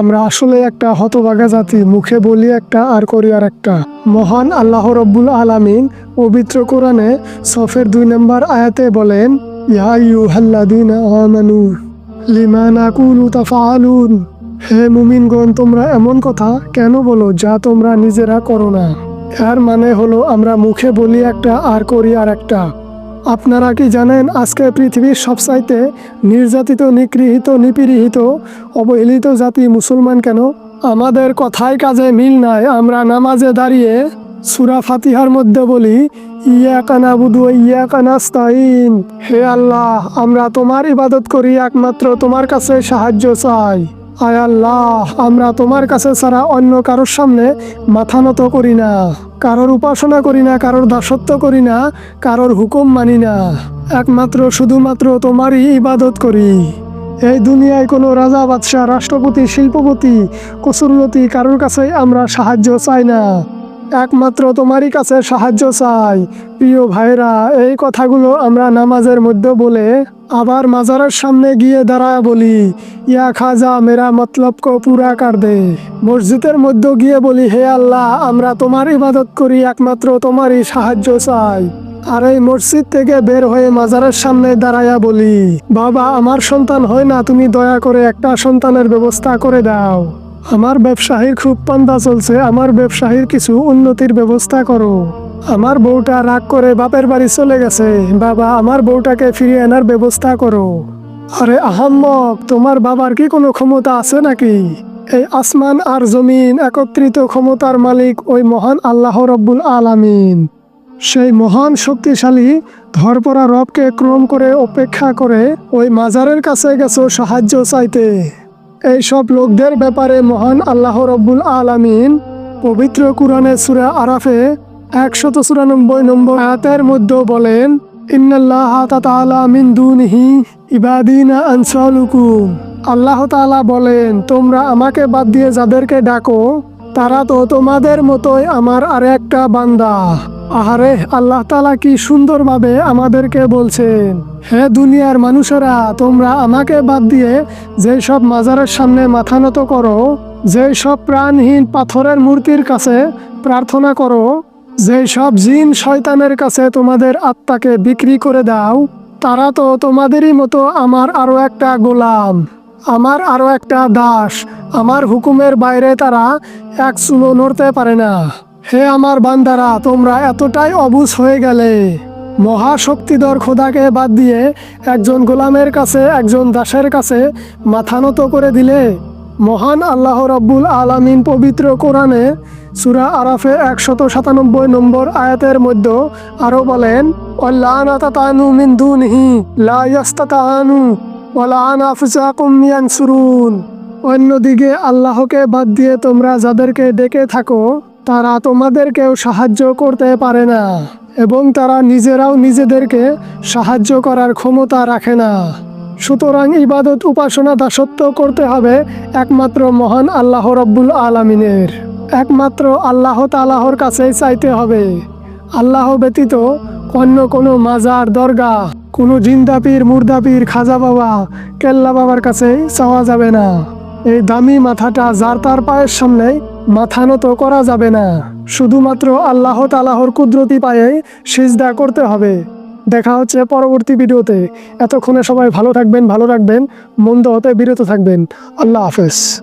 আমরা আসলে একটা হতভাগা জাতি, মুখে বলি একটা আর করি আর একটা। মহান আল্লাহ রব্বুল আলামিন পবিত্র কোরআনে সফের দুই নম্বর আয়াতে বলেন, ইয়া ইউহাল্লাদিনা আমানু হে মুমিনগণ, তোমরা এমন কথা কেন বলো যা তোমরা নিজেরা করো না? এর মানে হলো আমরা মুখে বলি একটা আর করি আর একটা। আপনারা কি জানেন আজকে পৃথিবীর সবচাইতে নির্যাতিত, নিগৃহীত, নিপীড়িত, অবহেলিত জাতি মুসলমান কেন? আমাদের কথায় কাজে মিল নাই। আমরা নামাজে দাঁড়িয়ে সুরা ফাতিহার মধ্যে বলি ইয়া কানা বুধু ইয়া কানাস্তাইন হে আল্লাহ, আমরা তোমার ইবাদত করি, একমাত্র তোমার কাছে সাহায্য চাই। আয় আল্লাহ, আমরা তোমার কাছে ছাড়া অন্য কারোর সামনে মাথা নত করি না, কারোর উপাসনা করি না, কারোর দাসত্ব করি না, কারোর হুকুম মানি না। একমাত্র, শুধুমাত্র তোমারই ইবাদত করি। এই দুনিয়ায় কোনো রাজা, বাদশাহ, রাষ্ট্রপতি, শিল্পপতি কসুরলতি কারোর কাছে আমরা সাহায্য চাই না। একমাত্র তোমারই কাছে সাহায্য চাই। প্রিয় ভাইরা এই কথাগুলো আমরা নামাজের মধ্যে বলে আবার মাজারের সামনে গিয়ে দাঁড়ায় বলি, ইয়া খাজা, মেরা মতলব কো পুরা কার দে। মসজিদের মধ্যে গিয়ে বলি, হে আল্লাহ, আমরা তোমার ইবাদত করি, একমাত্র তোমারই সাহায্য চাই। আর এই মসজিদ থেকে বের হয়ে মাজারের সামনে দাঁড়ায়া বলি, বাবা, আমার সন্তান হয় না, তুমি দয়া করে একটা সন্তানের ব্যবস্থা করে দাও। আমার ব্যবসায়ীর খুব পান্দা চলছে, আমার ব্যবসায়ীর কিছু উন্নতির ব্যবস্থা করো। আমার বউটা রাগ করে বাপের বাড়ি চলে গেছে, বাবা আমার বউটাকে ফিরিয়ে আনার ব্যবস্থা করো। আরে আহম্মক, তোমার বাবার কি কোনো ক্ষমতা আছে নাকি? এই আসমান আর জমিন একত্রিত ক্ষমতার মালিক ওই মহান আল্লাহ রব্বুল আলামিন। সেই মহান শক্তিশালী ধরপরা রবকে ক্রম করে অপেক্ষা করে ওই মাজারের কাছে গেছো সাহায্য চাইতে। এই সব লোকদের ব্যাপারে মহান আল্লাহ রব্বুল আলামিন পবিত্র কুরআনে সূরা আরাফে একশত চুরানব্বই নম্বর আয়াতের মধ্যে বলেন, ইন্নাল্লাহ তাআলা মিন দুনিহি ইবাদিনা আনসালুকুম। আল্লাহ তাআলা বলেন, তোমরা আমাকে বাদ দিয়ে যাদেরকে ডাকো, তারা তো তোমাদের মতোই আমার আর একটা বান্দা। আহারে, আল্লাহ তালা কি সুন্দরভাবে আমাদেরকে বলছেন, হে দুনিয়ার মানুষেরা, তোমরা আমাকে বাদ দিয়ে যেই সব মাজারের সামনে মাথা নত করো যেই সব প্রাণহীন পাথরের মূর্তির কাছে প্রার্থনা করো যেই সব জিন শয়তানের কাছে তোমাদের আত্মাকে বিক্রি করে দাও, তারা তো তোমাদেরই মতো আমার আরও একটা গোলাম, আমার আরও একটা দাস, আমার হুকুমের বাইরে তারা এক চুলো নড়তে পারে না। হে আমার বান্দারা, তোমরা এতটাই অবুঝ হয়ে গেলে। মহাশক্তিধর খোদাকে বাদ দিয়ে একজন গোলামের কাছে, একজন দাসের কাছে মাথা নত করে দিলে। মহান আল্লাহ রব্বুল আলামিন পবিত্র কোরআনে সুরা আরাফে একশত সাতানব্বই নম্বর আয়াতের মধ্যে আরও বলেন অন্যদিকে আল্লাহকে বাদ দিয়ে তোমরা যাদেরকে ডেকে থাকো তারা তোমাদেরকেও সাহায্য করতে পারে না এবং তারা নিজেরাও নিজেদেরকে সাহায্য করার ক্ষমতা রাখে না। সুতরাং ইবাদত উপাসনা দাসত্ব করতে হবে একমাত্র মহান আল্লাহ রব্বুল আলমিনের। একমাত্র আল্লাহ তালাহর কাছেই চাইতে হবে। আল্লাহ ব্যতীত অন্য কোনো মাজার দরগা কোনো জিন্দাপির মুর্দাপীর খাজা বাবা, কেল্লা বাবার কাছে চাওয়া যাবে না। এই দামি মাথাটা যার তার পায়ের সামনে মাথা নত করা যাবে না। শুধুমাত্র আল্লাহ তালাহর কুদরতি পায়ে সিজদা করতে হবে। দেখা হচ্ছে পরবর্তী ভিডিওতে। এতক্ষণে সবাই ভালো থাকবেন, ভালো রাখবেন, মন্দ হতে বিরত থাকবেন। আল্লাহ হাফেজ।